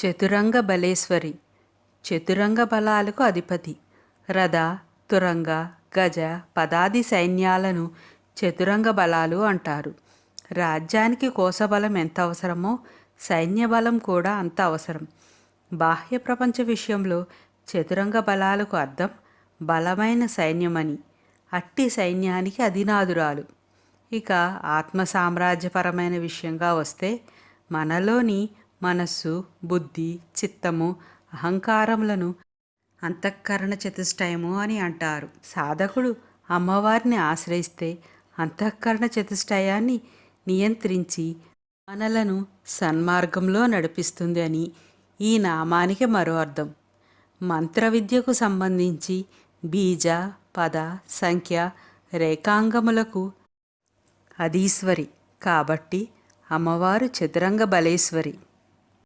చతురంగ బలేశ్వరి. చతురంగ బలాలకు అధిపతి. రథ తురంగ గజ పదాది సైన్యాలను చతురంగ బలాలు అంటారు. రాజ్యానికి కోసబలం ఎంత అవసరమో సైన్య బలం కూడా అంత అవసరం. బాహ్య ప్రపంచ విషయంలో చతురంగ బలాలకు అర్థం బలమైన సైన్యమని అట్టి సైన్యానికి అధినాదురాలు. ఇక ఆత్మ సామ్రాజ్యపరమైన విషయంగా వస్తే మనలోని మనస్సు బుద్ధి చిత్తము అహంకారములను అంతఃకరణ చతుష్టయము అని అంటారు. సాధకుడు అమ్మవారిని ఆశ్రయిస్తే అంతఃకరణ చతుష్టయాన్ని నియంత్రించి మనలను సన్మార్గంలో నడిపిస్తుంది అని ఈ నామానికి మరో అర్థం. మంత్ర విద్యకు సంబంధించి బీజ పద సంఖ్య రేఖాంగములకు అధీశ్వరి కాబట్టి అమ్మవారు చతురంగ బలేశ్వరి.